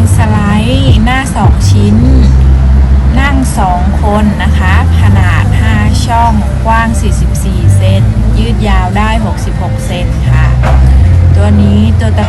งสไลด์หน้า 2 ชิ้น นั่ง 2 คนนะคะ ขนาด 5 ช่องกว้าง 44 เซนยืดยาวได้ 66 เซนค่ะ ตัวนี้ตัวตะ